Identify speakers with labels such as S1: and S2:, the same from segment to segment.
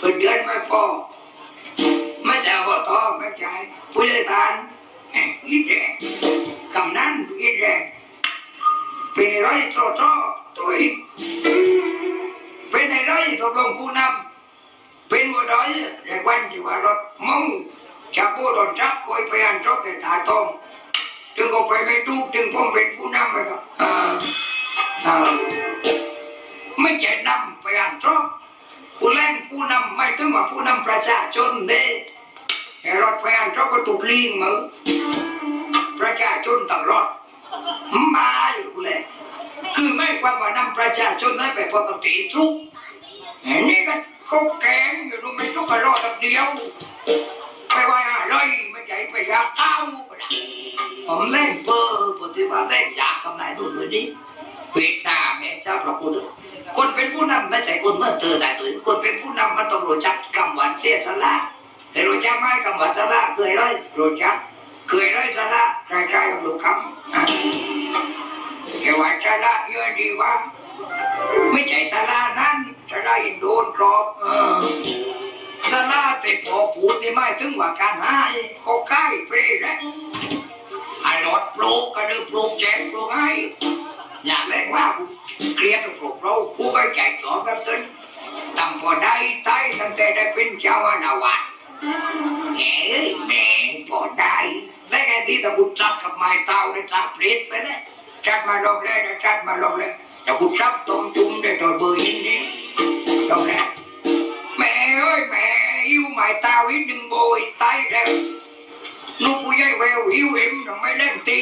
S1: เพื่อเดือนไม่พอไม่ใช่อบตไม่ใช่ผู้ใหญ่บ้านแหม่อีแดงกำนันอีแดงเป็นไรโตโตตุยเป็นไรตกลงผู้นำเป็นวัวดอยในวันที่ว่ารถมึงจะพูดรถจักรคอยพยานจกแก่ตาตองถึงก็ไปไม่ดูถึงผมเป็นผู้นำไปครับ ประชาชนเด้แต่รถพยานเขาก็ถูกลิงมือประชาชนตลอดมาอยู่เลย คือไม่ความว่านำประชาชนให้ไปปกติทุกอันนี้ก็เขาแกงอยู่ดูไม่ทุกกระรอดเดียว ไปว่าอะไรไม่ใช่ไปยาเต้าผมเล่นเบอร์ปฏิวัติเล่นยาทำนายดูดูนี่เวทนาแม่เจ้าพระคุณ คนเป็นผู้นำไม่ใช่คนเมื่อเธอได้ตัวคนเป็นผู้นำมันต้องรู้จักคำหวานเสียสละเคยรู้จักไหมคำหวานสละเคยเลยรู้จักเคยเลยสละคล้ายๆกับลูกคำแค่ว่าสละเยอะดีว่า ไม่ใช่สละนั้นสละอินโดนกรอบเสลาแต่พอพูดนี่ไม่ถึงว่าการให้เขาใกล้ไปแล้วไอ้รถปลูกก็ดือปลูกแจกปลูกให้อยากเล่นว่าก เกลียดปลูกเรากูก็ใจจอกับตึนตั้งพอได้ใต้ตั้งแต่ได้เป็นเจ้าอาวาสแหมเอ้ยแหม่พอได้แล้วไงที่ตะกุจับกับไม้เต้าได้จับเปรตไปเลยจัดมาลงเลยนะจัดมาลงเลยตะกุจับตรงจุ่มได้ตัวเบอร์ยินดีลงแล้วแม่เอ้ยแม่หิวหมายตาวิดึงโบยตายแล้วลูกผู้ใหญ่แววหิวเอ็มยังไม่เล่นตี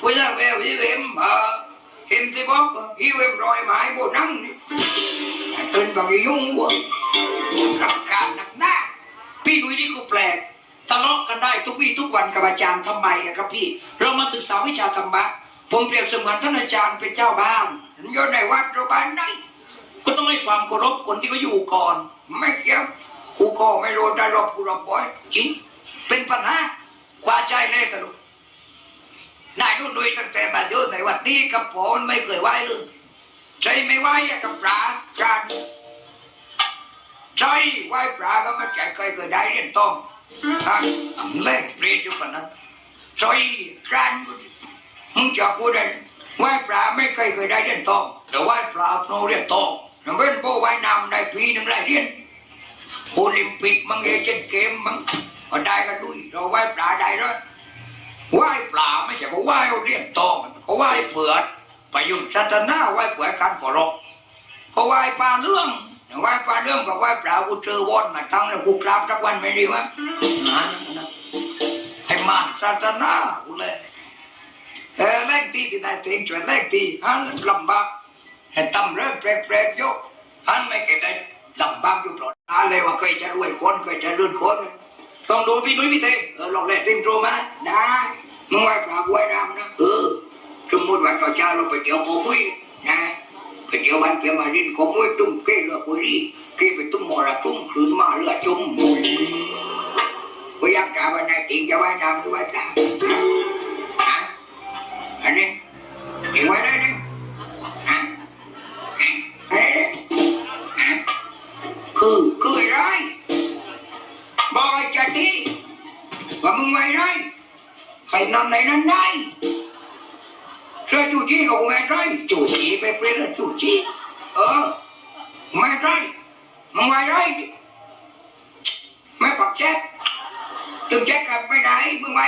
S1: ผู้ใหญ่แววหิวเอ็มเออ เอ็มที่บอกหิวเอ็มรอยไม้โบนั่งนี่ตื่นบางยุ่งวัวรับการหนักหน้า พี่ดุยนี่ก็แปลกทะเลาะกันได้ทุกวี่ทุกวันกับอาจารย์ทำไมอะครับพี่ เรามาศึกษาวิชาธรรมะผมเปรียบเสมือนท่านอาจารย์เป็นเจ้าบ้านอยู่ในวัดเราบานไหนก็ต้องให้ความเคารพคนที่เขาอยู่ก่อน ไม่เกี่ยวกูก็ไม่รู้ได้รบกูรบบ่อยจริงเป็นปัญหากว่าใจแน่กันลูก นายดูดุยตั้งแต่มาอยู่ในวัดนี้กับผมไม่เคยไหวเลยใจไม่ไหวอะกับปลาจานใจไหวปลาก็ไม่แก่เคยเคยได้เรียนต้องฮะอันแรกเปรตอยู่ปนั้นใจกรานมึงจะพูดได้ไหวปลาไม่เคยเคยได้เรียนต้องแต่ไหวปลาโนเรียนต้องนักเรียนโบว่ายน้ำได้ปีหนึ่งได้เรียนโอลิมปิกมังเอเจนเกมมังก็ได้กันด้วยเราไหวปลาได้ด้ว เขาไหว้เอาเรียนตองเขาไหว้เผือดประยุทธ์ศาสนาไหว้เผือดการขอรบเขาไหว้ปลาเรื่องไหว้ปลาเรื่องกับไหว้ปลากูเจอวอนมาทั้งแล้วกูกราบสักวันไม่ดีวะนั่นนะให้มันศาสนากูเลยเออแรกที่ที่นายเต็งช่วยแรกที่ฮันลำบากให้ตำเริ่มแปรๆยกฮันไม่เกิดได้ลำบากอยู่ปลอดอะไรว่าเคยจะรวยคนเคยจะลื่นคนต้องดูพี่นุ้ยพี่เต้เออลองเล่นเต็งโตมาได้ มึงไหวปลาไวน้ำนะเออสมมติว่าต่อเช้าเราไปเที่ยวโคมุยนะไปเที่ยวบ้านเพียมารินโคมุยตุ้มเกลือบุรีเกลือไปตุ้มมอระตุ้มคลืนมาเรือจุ่มมุยก็อยากจะวันไหนติงจะไหวน้ำหรือไหวปลาฮะอันนี้ติงไหวได้ดิฮะฮะเฮ้ฮะคือคือไรบอกไอ้จัดทีว่ามึงไม่ไร ใส่นำในนั้นได้เสื้อจูจีกับไม่ไรจูจีไปเปลี่ยนจูจีเออไม่ไรมึงไม่ไรไม่ปักแจ็คถึงแจ็คกับไม่ได้มึงไ